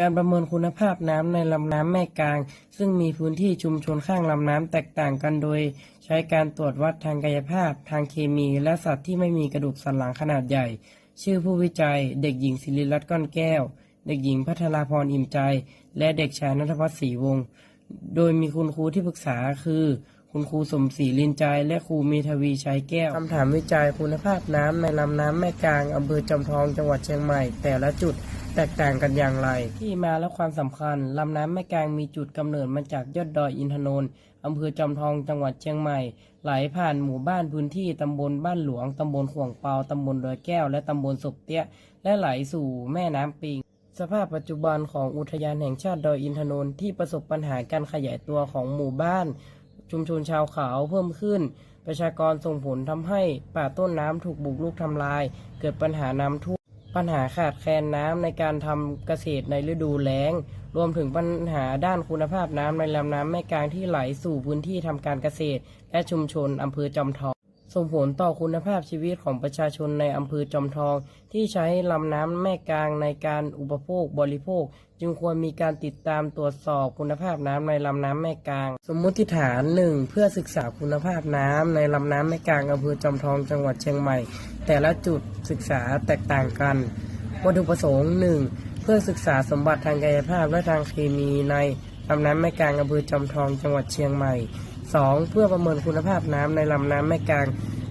การประเมินคุณภาพน้ำในลำน้ำแม่กลางซึ่งมีพื้นที่ชุมชนข้างลำน้ำแตกต่างกันโดย ใช้การตรวจวัดทางกายภาพ ทางเคมี และสัตว์ที่ไม่มีกระดูกสันหลังขนาดใหญ่ ชื่อผู้วิจัย เด็กหญิงศิริรัตน์ก้อนแก้ว เด็กหญิงพัทราพรอิ่มใจ และเด็กชายนัทพัฒน์ศรีวงศ์โดยมีคุณครูที่ปรึกษาคือ คุณครูสมศรีลินใจ และครูมีทวีชัยแก้วคำถามวิจัยคุณภาพน้ำในลำน้ำแม่กลางอำเภอจอมทองจังหวัดเชียงใหม่ แต่ละจุด แตกต่างกันอย่างไร ที่มาและความสำคัญลำน้ำแม่กลางมีจุดกำเนิดมาจากยอดดอยอินทนนท์อำเภอจอมทองจังหวัดเชียงใหม่ ไหลผ่านหมู่บ้านพื้นที่ตำบลบ้านหลวงตำบลข่วงเปาตำบลดอยแก้ว และตำบลศพเตี้ย และไหลสู่แม่น้ำปิง สภาพปัจจุบันของอุทยานแห่งชาติดอยอินทนนท์ที่ประสบปัญหาการขยายตัวของหมู่บ้าน ชุมชนชาวเขาเพิ่มขึ้น ประชากรส่งผลทำให้ป่าต้นน้ำถูกบุกรุกทำลาย เกิดปัญหาน้ำท่วม ปัญหาขาดแคลนน้ำในการทำเกษตรในฤดูแล้ง รวมถึงปัญหาด้านคุณภาพน้ำในลำน้ำแม่กลางที่ไหลสู่พื้นที่ทำการเกษตร และชุมชนอำเภอจอมทอง ส่งผลต่อคุณภาพชีวิตของประชาชนในอำเภอจอมทอง ที่ใช้ลำน้ำแม่กลางในการอุปโภคบริโภค จึงควรมีการติดตามตรวจสอบคุณภาพน้ำในลำน้ำแม่กลาง สมมติฐานหนึ่งเพื่อศึกษาคุณภาพน้ำในลำน้ำแม่กลางอำเภอจอมทองจังหวัดเชียงใหม่ แต่ละจุดศึกษาแตกต่างกันวัตถุประสงค์หนึ่งเพื่อศึกษาสมบัติทางกายภาพและทางเคมีในลำน้ำแม่กลางอำเภอจอมทองจังหวัดเชียงใหม่ 2. เพื่อประเมินคุณภาพน้ำในลำน้ำแม่กลาง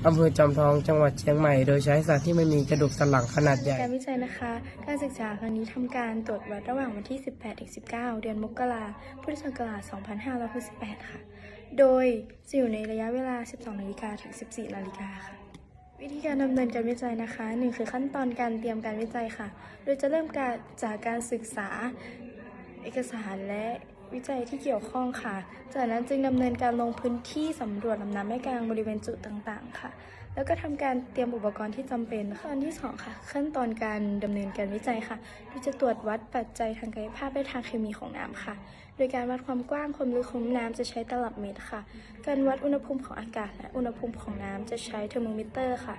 อำเภอจอมทองจังหวัดเชียงใหม่ โดยใช้สัตว์ที่ไม่มีกระดูกสันหลังขนาดใหญ่ การวิจัยนะคะ การศึกษาครั้งนี้ทำการตรวจวัดระหว่างวันที่ 18-19 เดือนมกราพุทธศักราช 2568 ค่ะ โดยจะอยู่ในระยะเวลา 12นาฬิกาถึง 14นาฬิกาค่ะ วิธีการดำเนินการวิจัยนะคะหนึ่งคือขั้นตอนการเตรียมการวิจัยค่ะ โดยจะเริ่มการจากการศึกษาเอกสารและ วิจัยที่เกี่ยวข้องค่ะ จากนั้นจึงดำเนินการลงพื้นที่สำรวจลำน้ำแม่กลางบริเวณจุดต่างๆ ค่ะ แล้วก็ทำการเตรียมอุปกรณ์ที่จำเป็นขั้นที่สองค่ะ ขั้นตอนการดำเนินการวิจัยค่ะโดยจะตรวจวัดปัจจัยทางกายภาพและทางเคมีของน้ำค่ะ โดยการวัดความกว้างความลึกของน้ำจะใช้ตลับเมตรค่ะ การวัดอุณหภูมิของอากาศ และอุณหภูมิของน้ำจะใช้เทอร์โมมิเตอร์ค่ะ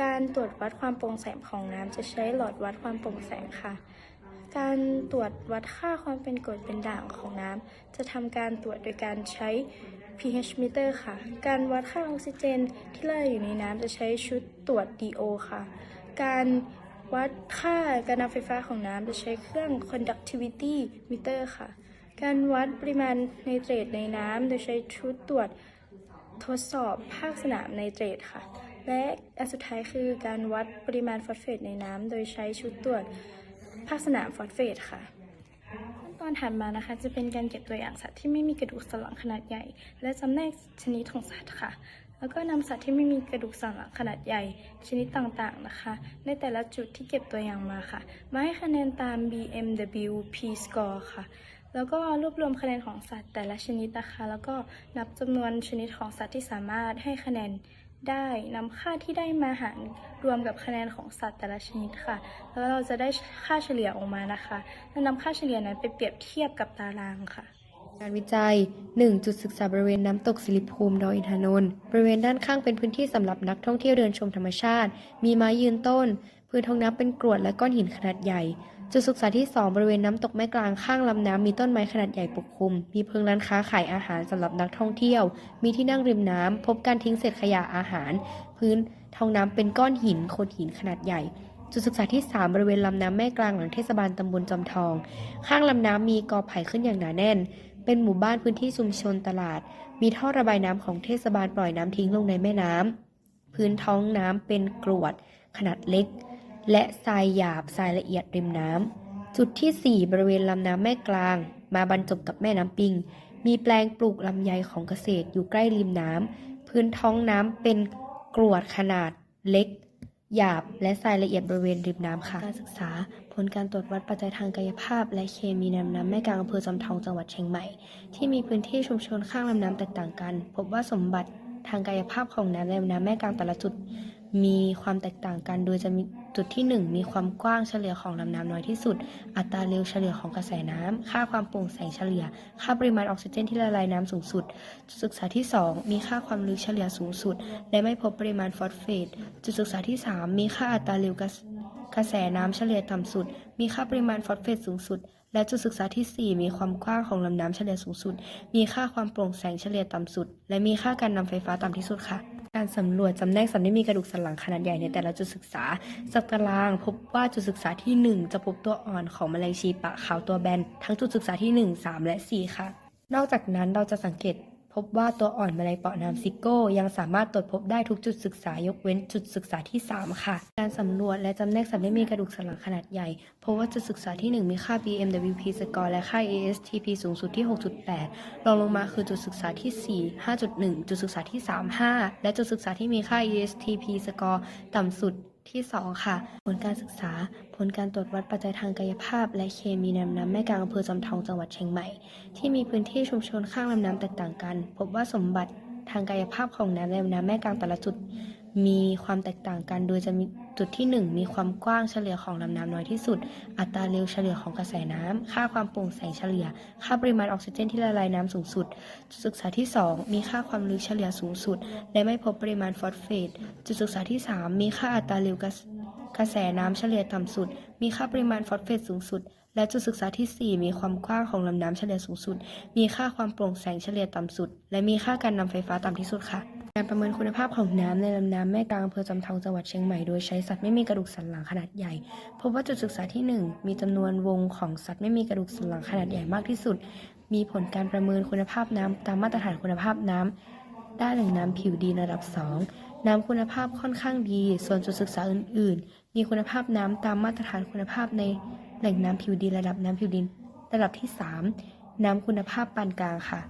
การตรวจวัดความโปร่งแสงของน้ำจะใช้หลอดวัดความโปร่งแสงค่ะ การตรวจวัดค่าความเป็นกรดเป็นด่างของน้ำจะทำการตรวจโดยการใช้ pH meter ค่ะ การวัดค่าออกซิเจนที่ละลายอยู่ในน้ำจะใช้ชุดตรวจ DO ค่ะ การวัดค่าการนำไฟฟ้าของน้ำจะใช้เครื่อง conductivity meter ค่ะ การวัดปริมาณไนเตรตในน้ำโดยใช้ชุดตรวจทดสอบภาคสนามไนเตรตค่ะ และอันสุดท้ายคือการวัดปริมาณฟอสเฟตในน้ำโดยใช้ชุดตรวจ ภาคสนามฟอสเฟตค่ะขั้นตอนถัดมานะคะ จะเป็นการเก็บตัวอย่างสัตว์ที่ไม่มีกระดูกสันหลังขนาดใหญ่ และจำแนกชนิดของสัตว์ค่ะ แล้วก็นำสัตว์ที่ไม่มีกระดูกสันหลังขนาดใหญ่ ชนิดต่างๆนะคะ ในแต่ละจุดที่เก็บตัวอย่างมาค่ะ มาให้คะแนนตาม BMW P score ค่ะแล้วก็รวบรวมคะแนนของสัตว์แต่ละชนิดนะคะ แล้วก็นับจำนวนชนิดของสัตว์ที่สามารถให้คะแนน ได้นำค่าที่ได้มาหารรวมกับคะแนนของสัตว์แต่ละชนิดค่ะ แล้วเราจะได้ค่าเฉลี่ยออกมานะคะแล้วนำค่าเฉลี่ยนั้นไปเปรียบเทียบกับตารางค่ะการวิจัย 1. จุดศึกษาบริเวณน้ำตกสิริภูมิดอยอินทนนท์บริเวณด้านข้างเป็นพื้นที่สำหรับนักท่องเที่ยวเดินชมธรรมชาติ มีไม้ยืนต้น พื้นท้องน้ำเป็นกรวดและก้อนหินขนาดใหญ่ จุดศึกษาที่ 2 บริเวณน้ำตกแม่กลางข้างลำน้ำมีต้นไม้ขนาดใหญ่ปกคลุม มีเพิงร้านค้าขายอาหารสำหรับนักท่องเที่ยว มีที่นั่งริมน้ำพบการทิ้งเศษขยะอาหาร พื้นท้องน้ำเป็นก้อนหินโขดหินขนาดใหญ่จุดศึกษาที่ 3 บริเวณลำน้ำแม่กลางหลังเทศบาลตำบลจอมทอง ข้างลำน้ำมีกอไผ่ขึ้นอย่างหนาแน่น เป็นหมู่บ้านพื้นที่ชุมชนตลาด มีท่อระบายน้ำของเทศบาลปล่อยน้ำทิ้งลงในแม่น้ำพื้นท้องน้ำเป็นกรวด ขนาดเล็ก และทรายหยาบทรายละเอียดริมน้ำจุดที่ 4 บริเวณลำน้ำแม่กลาง มาบรรจบกับแม่น้ำปิง มีแปลงปลูกลำไยของเกษตรอยู่ใกล้ริมน้ำพื้นท้องน้ำเป็นกรวดขนาดเล็ก หยาบและทรายละเอียดบริเวณริมน้ำค่ะ การศึกษา ผลการตรวจวัดปัจจัยทางกายภาพ และเคมีในลำน้ำแม่กลางอำเภอจอมทองจังหวัดเชียงใหม่ ที่มีพื้นที่ชุมชนข้างลำน้ำแตกต่างกัน พบว่าสมบัติทางกายภาพของน้ำในลำน้ำแม่กลางแต่ละจุด มีความแตกต่างกัน โดยจะมีจุดที่ 1 มีความกว้างเฉลี่ยของลำน้ำน้อยที่สุด อัตราเร็วเฉลี่ยของกระแสน้ำ ค่าความโปร่งแสงเฉลี่ย ค่าปริมาณออกซิเจนที่ละลายน้ำสูงสุด จุดศึกษาที่ 2 มีค่าความลึกเฉลี่ยสูงสุด และไม่พบปริมาณฟอสเฟต จุดศึกษาที่ 3 มีค่าอัตราเร็วกระแสน้ำเฉลี่ยต่ำสุด มีค่าปริมาณฟอสเฟตสูงสุดและจุดศึกษาที่ 4 มีความกว้างของลำน้ำเฉลี่ยสูงสุด มีค่าความโปร่งแสงเฉลี่ยต่ำสุด และมีค่าการนำไฟฟ้าต่ำที่สุดค่ะ การสำรวจจำแนกสัตว์ที่มีกระดูกสันหลังขนาดใหญ่ในแต่ละจุดศึกษาจากตาราง พบว่าจุดศึกษาที่ 1 จะพบตัวอ่อนของแมลงชีปะขาวตัวแบนทั้งจุดศึกษาที่ 1 3 และ 4 ค่ะ นอกจากนั้นเราจะสังเกต พบว่าตัวอ่อนแมลงเปาะน้ำซิโก้ ยังสามารถตรวจพบได้ทุกจุดศึกษายกเว้นจุดศึกษาที่ 3 ค่ะ การสำรวจและจำแนกสัตว์ที่มีกระดูกสันหลังขนาดใหญ่ พบว่าจุดศึกษาที่ 1 มีค่า BMWP สกอร์และค่า ASTP สูงสุดที่ 6.8 รองลงมาคือจุดศึกษาที่ 4 5.1 จุดศึกษาที่ 3 5 และจุดศึกษาที่มีค่า ESTP สกอร์ต่ำสุด ที่ 2 ค่ะ ผลการศึกษา ผลการตรวจวัดปัจจัยทางกายภาพ และเคมีในลำน้ำแม่กลางอำเภอจอมทองจังหวัดเชียงใหม่ ที่มีพื้นที่ชุมชนข้างลำน้ำแตกต่างกัน พบว่าสมบัติทางกายภาพของน้ำในลำน้ำแม่กลางแต่ละจุด มีความแตกต่างกัน โดยจะมีจุดที่ 1 มีความกว้างเฉลี่ยของลำน้ำน้อยที่สุด อัตราเร็วเฉลี่ยของกระแสน้ำ ค่าความโปร่งแสงเฉลี่ย ค่าปริมาณออกซิเจนที่ละลายน้ำสูงสุด จุดศึกษาที่ 2 มีค่าความลึกเฉลี่ยสูงสุด และไม่พบปริมาณฟอสเฟต จุดศึกษาที่ 3 มีค่าอัตราเร็วกระแสน้ำเฉลี่ยต่ำสุด มีค่าปริมาณฟอสเฟตสูงสุด และจุดศึกษาที่ 4 มีความกว้างของลำน้ำเฉลี่ยสูงสุด มีค่าความโปร่งแสงเฉลี่ยต่ำสุด และมีค่าการนำไฟฟ้าต่ำที่สุดค่ะ การประเมินคุณภาพของน้ำในลำน้ำแม่กลางอำเภอจอมทองจังหวัดเชียงใหม่ โดยใช้สัตว์ไม่มีกระดูกสันหลังขนาดใหญ่ พบว่าจุดศึกษาที่ 1 มีจำนวนวงของสัตว์ไม่มีกระดูกสันหลังขนาดใหญ่มากที่สุด มีผลการประเมินคุณภาพน้ำตามมาตรฐานคุณภาพน้ำด้านแหล่งน้ำผิวดินระดับ 2 น้ำคุณภาพค่อนข้างดี ส่วนจุดศึกษาอื่น ๆ มีคุณภาพน้ำตามมาตรฐานคุณภาพในแหล่งน้ำผิวดินระดับน้ำผิวดินระดับที่ 3 น้ำคุณภาพปานกลางค่ะ